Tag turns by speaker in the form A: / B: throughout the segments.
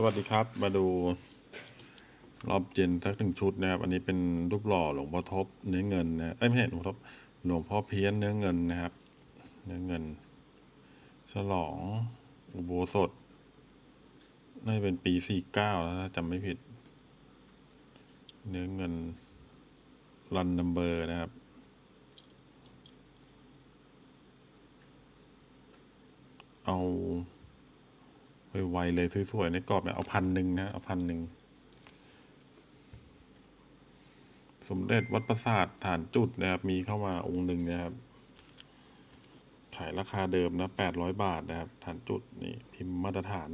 A: สวัสดีครับ มาดูรอบเจนสักหนึ่งชุดนะครับ อันนี้เป็นรูปหล่อหลวงพ่อทบเนื้อเงินนะเอ้ยไม่ใช่หลวงพ่อทบหลวงพ่อเพี้ยนเนื้อเงินนะครับ เนื้อเงิน ฉลองอุโบสถน่าจะเป็นปีสี่เก้าแล้วถ้าจำไม่ผิด เนื้อเงินรันนัมเบอร์นะครับเอา ไวๆเลยสวยๆในกรอบเนี่ยเอาพันหนึ่งนะเอาพันหนึ่งสมเด็จวัดประสาทฐานจุดนะครับ มีเข้ามาองค์หนึ่งนะครับ ขายราคาเดิมนะแปดร้อยบาทนะครับ ฐานจุดนี่พิมพ์มาตรฐาน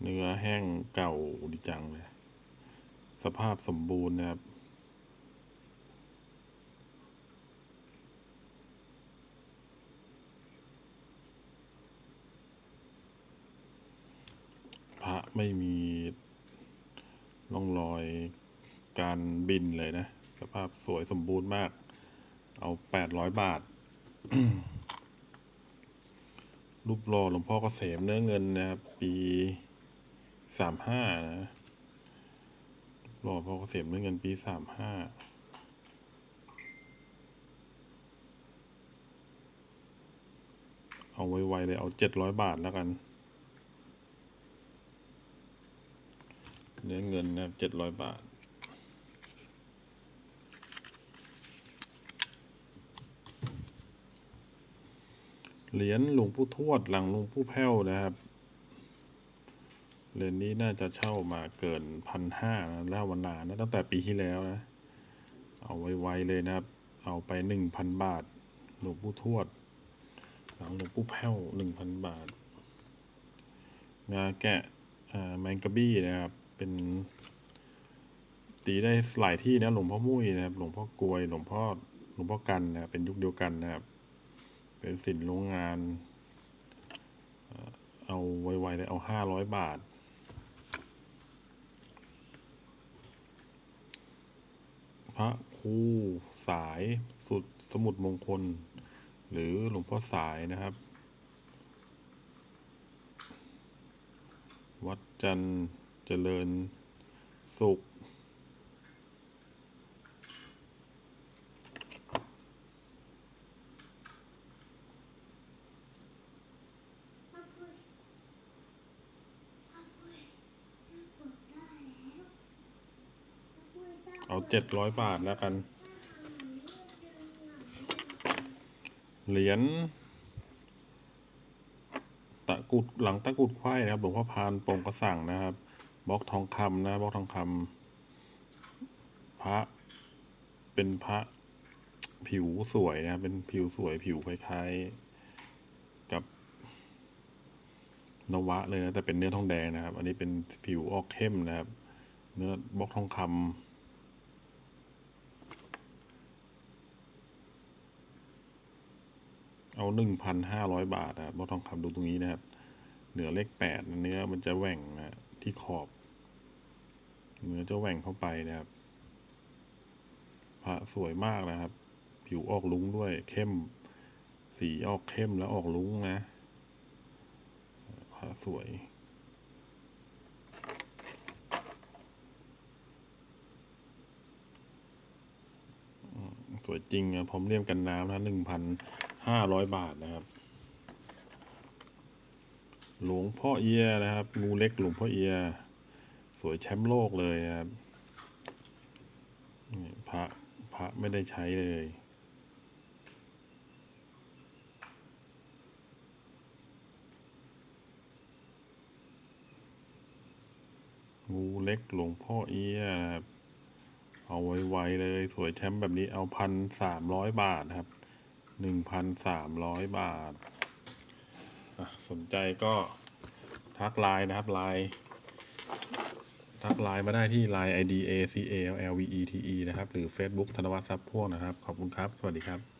A: เนื้อแห้งเก่าดีจังเลย สภาพสมบูรณ์นะครับ พระ ไม่มีร่องรอยการบินเลยนะ สภาพสวยสมบูรณ์มาก เอาแปดร้อยบาท รูปหล่อหลวงพ่อเกษมเนื้อเงินนะครับ ปีสามห้านะหล่อพ่อเกษมเนื้อเงินปีสามห้าเอาไวๆเลยเอาเจ็ดร้อยบาทแล้วกัน เนื้อเงินนะครับเจ็ดร้อยบาท เหรียญหลวงปู่ทวดหลังหลวงปู่แพ้วนะครับ เหรียญนี้น่าจะเช่ามาเกินพันห้านะแล้ววันนานนะตั้งแต่ปีที่แล้วนะ เอาไวๆเลยนะครับ เอาไปหนึ่งพันบาท หลวงปู่ทวด หลังหลวงปู่แพ้วหนึ่งพันบาท งาแกะแมงกะบี้นะครับ เป็น ตีได้หลายที่นะหลวงพ่อมุ้ยนะครับ หลวงพ่อกลวยหลวงพ่อหลวงพ่อกันนะครับเป็นยุคเดียวกันนะครับ เป็นสินโรงงาน เอาไวๆเลยเอาห้าร้อยบาทพระครูสายสุดสมุดมงคล หรือหลวงพ่อสายนะครับ วัดจันทร์ เจริญสุข เอาเจ็ดร้อยบาทแล้วกัน เหรียญตะกุดหลังตะกุดไขว้นะครับหลวงพ่อพานปงกระสั่งนะครับ บล็อกทองคำนะบล็อกทองคำพระ เป็นพระผิวสวยนะ เป็นผิวสวยผิวคล้ายๆกับนวะเลยนะ แต่เป็นเนื้อทองแดงนะครับ อันนี้เป็นผิวออกเข้มนะครับ เนื้อบล็อกทองคำเอาหนึ่งพันห้าร้อยบาทนะบล็อกทองคำดูตรงนี้นะครับ เหนือเลขแปดเนื้อมันจะแหว่งนะที่ขอบ เนื้อจะแหว่งเข้าไปนะครับ พระสวยมากนะครับ ผิวออกลุ้งด้วยเข้ม สีออกเข้มแล้วออกลุ้งนะพระสวยสวยจริงนะพร้อมเลี่ยมกันน้ำนะหนึ่งพันห้าร้อยบาทนะครับ หลวงพ่อเอียนะครับ งูเล็กหลวงพ่อเอีย วยแชมป์โลกเลยครับนี่พระพระไม่ได้ใช้เลยงูเล็กหลวงพ่อเอียครับเอาไวๆเลยสวยแชมป์แบบนี้เอาพันสามร้อยบาทครับหนึ่งพันสามร้อยบาท สนใจก็ทักไลน์นะครับไลน์ ทักไลน์มาได้ที่ไลน์ ID A C A L L V E T E นะครับ หรือ Facebook ธนวัฒน์ซับพ่วงนะครับ ขอบคุณครับ สวัสดีครับ